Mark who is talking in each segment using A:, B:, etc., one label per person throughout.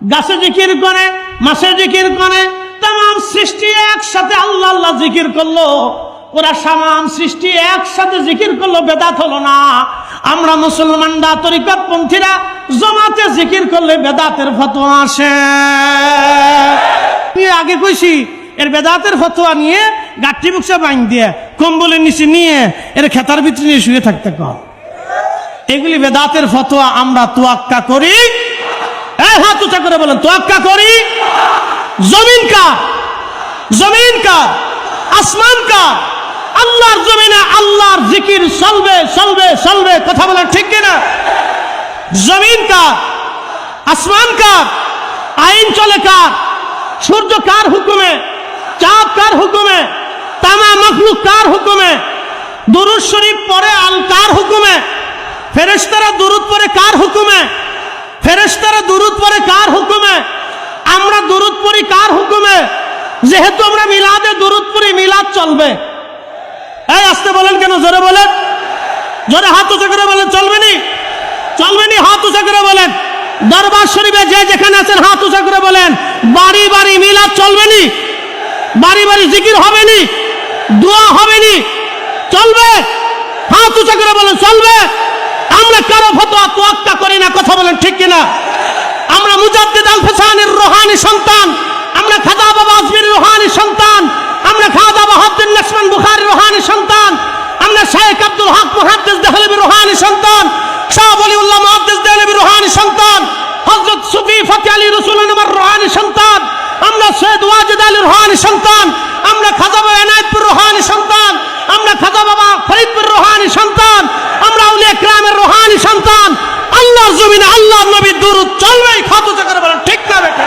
A: গাছে জিকির করে মাসে জিকির করে তাম সৃষ্টি একসাথে আল্লাহ আল্লাহ জিকির করল। ওরা সামাম সৃষ্টি একসাথে জিকির করল, বেদাত হলো না। আমরা মুসলমানরা তরিকত পন্থীরা জমাতে জিকির করলে বেদাতের ফতোয়া আসে। আগে কইছি, এর বেদাতের ফতোয়া নিয়ে গাঠি মুখে বাইন দিয়ে, কম্বলের নিচে নিয়ে এর খেতার ভিতরে নিয়ে শুয়ে থাকতে কর। এগুলি বেদাতের ফতোয়া, আমরা তোয়াক্কা করি। হাত উঁচা করে বলেন, তোয়াক্কা করি? জমিন কা জমিন কা আসমান কা আল্লাহর জমিনে আল্লাহর জিকির চলবে চলবে চলবে, কথা বলেন ঠিক কিনা? জমিন কা আসমান কা আইন চলে কার? সূর্য কার হুকুমে? চাঁদ কার হুকুমে? তামা মখলুক কার হুকুমে? দুরুদ শরীফ পরে আল কার হুকুমে? ফেরেশতারা দুরুদ পরে কার হুকুমে? ফেরেশতারা দুরুদ পরে কার হুকুমে? আমরা দুরুদ পড়ি কার হুকুমে? যেহেতু আমরা মিলাদে দুরুদ পড়ি, মিলাদ চলবে। এই, আসতে বলেন কেন? জোরে বলেন। জোরে হাত উঁচু করে বলেন, চলবে নি? চলবে নি, হাত উঁচু করে বলেন। দরবার শরীফে যে যেখানে আছেন, হাত উঁচু করে বলেন, বাড়ি বাড়ি মিলাদ চলবে নি? বাড়ি বাড়ি জিকির হবে নি? দোয়া হবে নি? চলবে? হাত উঁচু করে বলেন, চলবে আমরা কারও ফতোয়া তোয়াক্কা করি না কথা বলেন ঠিক কিনা? আমরা মুজাদ্দিদ আল ফেসানের রোহানি সন্তান, আমরা খাদা বাবা আজমির রোহানি সন্তান, আমরা খাদা বাহাদ্দিন লক্ষ্মণ বুখারি রোহানি সন্তান, আমরা শেখ আব্দুল হক মুহাদ্দিস দেহলবি রোহানি সন্তান শাহ বলিউল্লাহ মুহাদ্দিস দেহলবি রোহানি সন্তান হযরত সুফি ফতি আলী রসুল আমার রোহানি সন্তান আমরা সৈয়দ ওয়াজিদ আলী রোহানি সন্তান আমরা খাজা বাবা এনায়েতপুর রোহানি সন্তান আমরা খাজা বাবা ফরিদপুর রোহানি সন্তান আমরা উলিয়া ক্রামের রোহানি সন্তান আল্লাহর জমিনে আল্লাহর নবীর দুরুদ চলবেই খাতো করে বলেন ঠিক না বেটা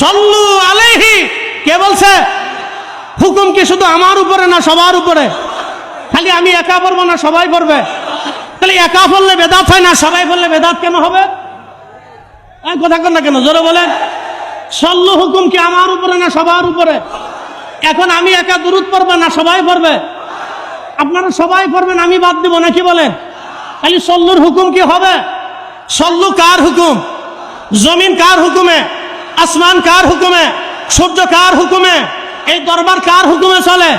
A: সল্লু আলাইহি। কে বলছে? হুকুম কি শুধু আমার উপরে না সবার উপরে? খালি আমি একা পড়ব না, সবাই পড়বে? তাহলে একা পড়লে বেদাত হয় না, সবাই পড়লে বেদাত কেন হবে? কথা কর না কেন? জোরে বলেন। সল্লু হুকুম কি আমার উপরে না সবার উপরে? এখন আমি একা দূরত পড়বে না, সবাই পড়বে? আপনারা সবাই পড়বেন, আমি বাদ দিব, নাকি বলেন? খালি সল্লুর হুকুম কি হবে? সল্লু কার হুকুম? জমিন কার হুকুমে? আসমান কার হুকুমে? সূর্য কার হুকুমে? এই দরবার কার হুকুমে চলে?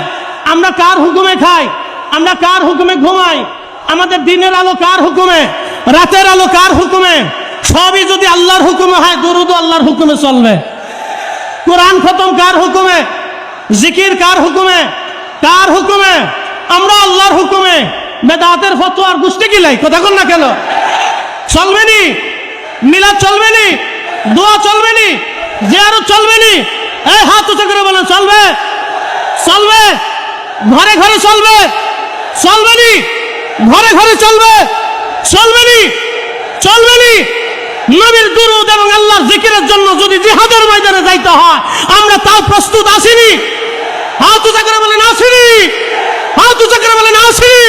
A: আমরা কার হুকুমে খাই? আমরা কার হুকুমে ঘুমাই? আমাদের দিনের আলো কার হুকুমে? রাতের আলো কার হুকুমে? সবই যদি আল্লাহর হুকুমে হয় দরুদ আল্লাহর হুকুমে চলবে। কোরআন খতম কার হুকুমে? জিকির কার হুকুমে? কার হুকুমে? আমরা আল্লাহর হুকুমে। বেদাতের গুষ্টি গিলাই কথা কন না কেন? চলবে নি? মিলাদ চলবে নি? দোয়া চলবে নি জিয়ারত চলবে নি এই হাত উঁচু করে বলেন, চলবে চলবে, ঘরে ঘরে চলবে চলবে নি ঘরে ঘরে চলবে চলবে নি চলবে নি নবীর দুরুদ এবং আল্লাহর জিকিরের জন্য যদি জিহাদের ময়দানে যাইতে হয়, আমরা তাও প্রস্তুত আসিনি। হাত উঁচা করে বলেন আসিনি হাত উঁচা করে বলেন আসিনি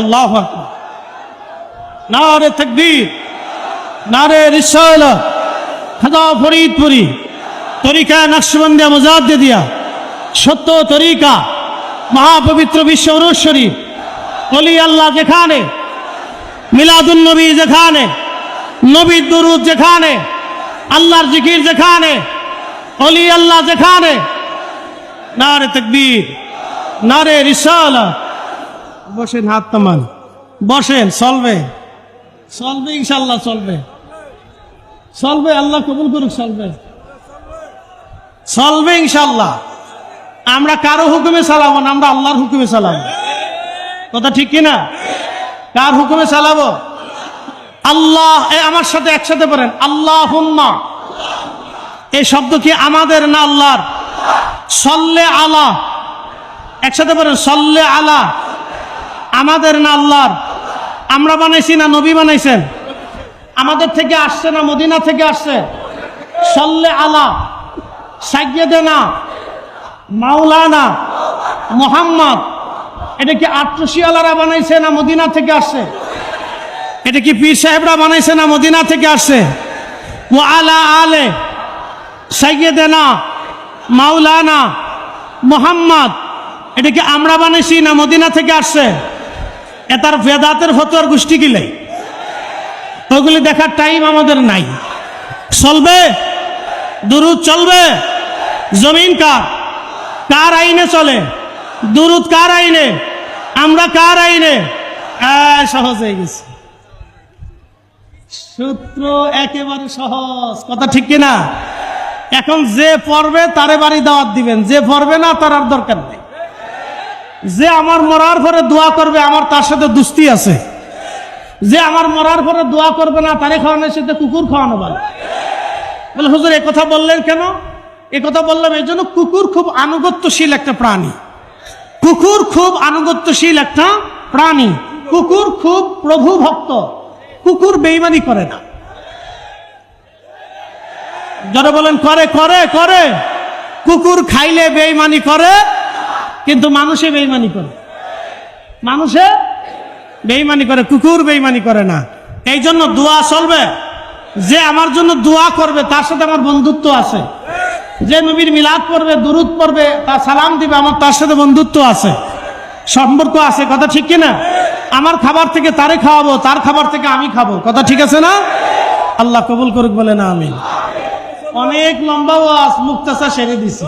A: আল্লাহ নারে তকবীর, নারে রিসালা। খাদা ফরিদপুরি, তরিকা নকশবন্দিয়া মুজাদ্দে দিয়া সত্য তরিকা, মহাপবিত্র বিশ্ব অনুশ্বরী অলি আল্লাহ যেখানে মিলাদুল নবী যেখানে, নবীর দুরুদ যেখানে আল্লাহর জিকির যেখানে, অলি আল্লাহ যেখানে, নারে তকবীর, নারে রিসালা, বসেন হাত তামান বসেন, চলবে চলবে ইনশাল্লাহ চলবে চলবে, আল্লাহ কবুল করুক, চলবে চলবে ইনশাল্লাহ আমরা কারও হুকুমে চালাবো না, আমরা আল্লাহর হুকুমে চালাবো, কথা ঠিক কিনা? কার হুকুমে চালাবো? আল্লাহ, এ আমার সাথে একসাথে পড়েন। আল্লাহ এই শব্দ কি আমাদের না আল্লাহর? সল্লে আলা। একসাথে বলেন সল্লে আলা। আমাদের না আল্লাহর? আমরা বানাইছি না নবী বানাইছেন? আমাদের থেকে আসছে না মদিনা থেকে আসছে? সল্লে আলা। সাইয়েদেনা মাওলানা? মোহাম্মদ? এটা কি আট্রসি আলারা বানাইছে না মদিনা থেকে আসছে? এটা কি পীর সাহেবরা বানাইছে না মদিনা থেকে আসছে? ও আলা আলে সাইয়েদেনা, মাওলানা মোহাম্মদ, এটা কি আমরা বানাইছি না মদিনা থেকে আসছে? এটার বেদাতের ফতোয়ার গোষ্ঠী গিলে ওগুলি দেখার টাইম আমাদের নাই। চলবে? দুরুদ চলবে? জমিন কার? কার আইনে চলে? দুরুদ কার আইনে? আমরা কার আইনে? সহজ হয়ে গেছে। সূত্র একেবারে সহজ। কথা ঠিক কিনা? এখন যে পড়বে, তারে বাড়ি দাওয়াত দিবেন। যে পড়বে না, তার আর দরকার নেই। যে আমার মরার পরে দোয়া করবে, আমার তার সাথে দুস্তি আছে। যে আমার মরার পরে দোয়া করবে না, তারে খাওয়ানোর সাথে কুকুর খাওয়ানো ভালো। বলে, হুজুর কথা বললেন কেন? এ কথা বললাম এই জন্য, কুকুর খুব আনুগত্যশীল একটা প্রাণী। কুকুর খুব আনুগত্যশীল একটা প্রাণী। কুকুর খুব প্রভু ভক্ত কুকুর বেইমানি করে না। যারা বলেন, করে করে করে। কুকুর খাইলে বেইমানি করে, কিন্তু মানুষে বেইমানি করে। মানুষে বেইমানি করে, কুকুর বেইমানি করে না। এই জন্য দোয়া চলবে। যে আমার জন্য দোয়া করবে, তার সাথে আমার বন্ধুত্ব আছে। যে নবীর মিলাদ পড়বে, দুরুদ পড়বে, তার সালাম দিবে, আমার তার সাথে বন্ধুত্ব আছে। সম্পর্ক আছে, কথা ঠিক কিনা? আমার খাবার থেকে তারে খাওয়াবো, তার খাবার থেকে আমি খাব। কথা ঠিক আছে না? আল্লাহ কবুল করুক বলে না আমি অনেক লম্বা ওয়াজ, মুক্তাসা সেরে দিছি।